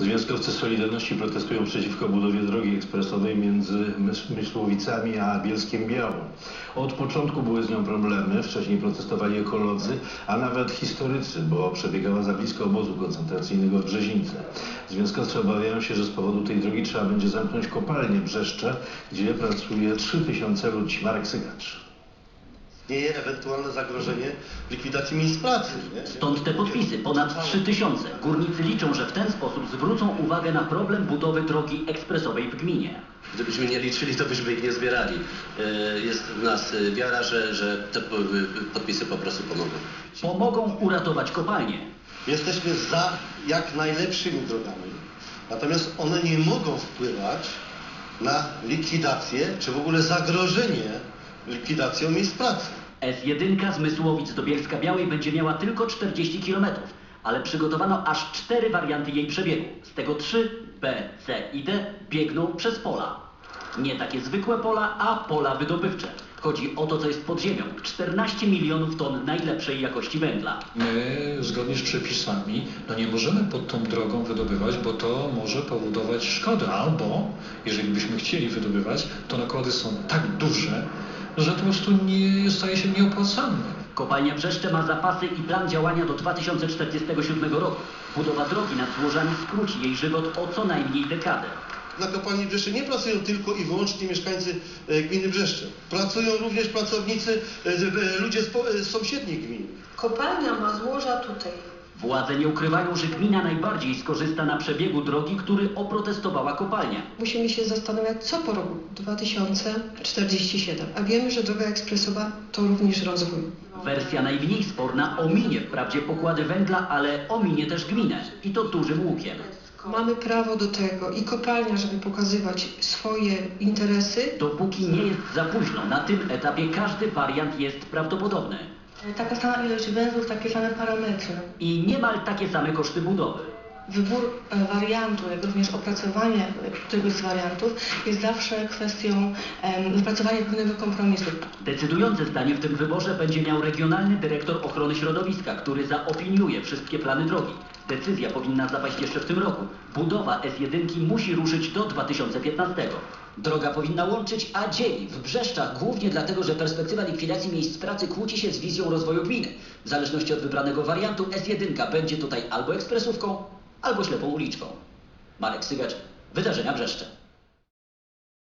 Związkowcy Solidarności protestują przeciwko budowie drogi ekspresowej między Mysłowicami a Bielskiem Białą. Od początku były z nią problemy, wcześniej protestowali ekolodzy, a nawet historycy, bo przebiegała za blisko obozu koncentracyjnego w Brzezińce. Związkowcy obawiają się, że z powodu tej drogi trzeba będzie zamknąć kopalnię Brzeszcze, gdzie pracuje 3000 ludzi. Marek Sygacz. Istnieje ewentualne zagrożenie likwidacji miejsc pracy. Nie? Stąd te podpisy, ponad 3000. Górnicy liczą, że w ten sposób zwrócą uwagę na problem budowy drogi ekspresowej w gminie. Gdybyśmy nie liczyli, to byśmy ich nie zbierali. E, Jest w nas e, wiara, że, że te po- podpisy po prostu pomogą. Pomogą uratować kopalnię. Jesteśmy za jak najlepszymi drogami, natomiast one nie mogą wpływać na likwidację, czy w ogóle zagrożenie likwidacją miejsc pracy. S1 z Mysłowic do Bielska Białej będzie miała tylko 40 km, ale przygotowano aż cztery warianty jej przebiegu. Z tego trzy B, C i D biegną przez pola. Nie takie zwykłe pola, a pola wydobywcze. Chodzi o to, co jest pod ziemią. 14 milionów ton najlepszej jakości węgla. My zgodnie z przepisami no nie możemy pod tą drogą wydobywać, bo to może powodować szkody. Albo jeżeli byśmy chcieli wydobywać, to nakłady są tak duże, że to po prostu nie staje się nieopłacalne. Kopalnia Brzeszcze ma zapasy i plan działania do 2047 roku. Budowa drogi nad złożami skróci jej żywot o co najmniej dekadę. Na kopalni Brzeszcze nie pracują tylko i wyłącznie mieszkańcy e, gminy Brzeszcze. Pracują również pracownicy, e, e, ludzie z, sąsiednich gmin. Kopalnia ma złoża tutaj. Władze nie ukrywają, że gmina najbardziej skorzysta na przebiegu drogi, który oprotestowała kopalnia. Musimy się zastanawiać, co po roku 2047. A wiemy, że droga ekspresowa to również rozwój. Wersja najmniej sporna ominie wprawdzie pokłady węgla, ale ominie też gminę. I to dużym łukiem. Mamy prawo do tego i kopalnia, żeby pokazywać swoje interesy. Dopóki nie jest za późno, na tym etapie każdy wariant jest prawdopodobny. Taka sama ilość węzłów, takie same parametry. I niemal takie same koszty budowy. Wybór e, wariantu, jak również opracowanie e, któregoś z wariantów jest zawsze kwestią em, wypracowania pewnego kompromisu. Decydujące zdanie w tym wyborze będzie miał regionalny dyrektor ochrony środowiska, który zaopiniuje wszystkie plany drogi. Decyzja powinna zapaść jeszcze w tym roku. Budowa S1 musi ruszyć do 2015. Droga powinna łączyć, a dzieli w Brzeszczach głównie dlatego, że perspektywa likwidacji miejsc pracy kłóci się z wizją rozwoju gminy. W zależności od wybranego wariantu S1 będzie tutaj albo ekspresówką, albo ślepą uliczką. Marek Sygacz, Wydarzenia Brzeszcze.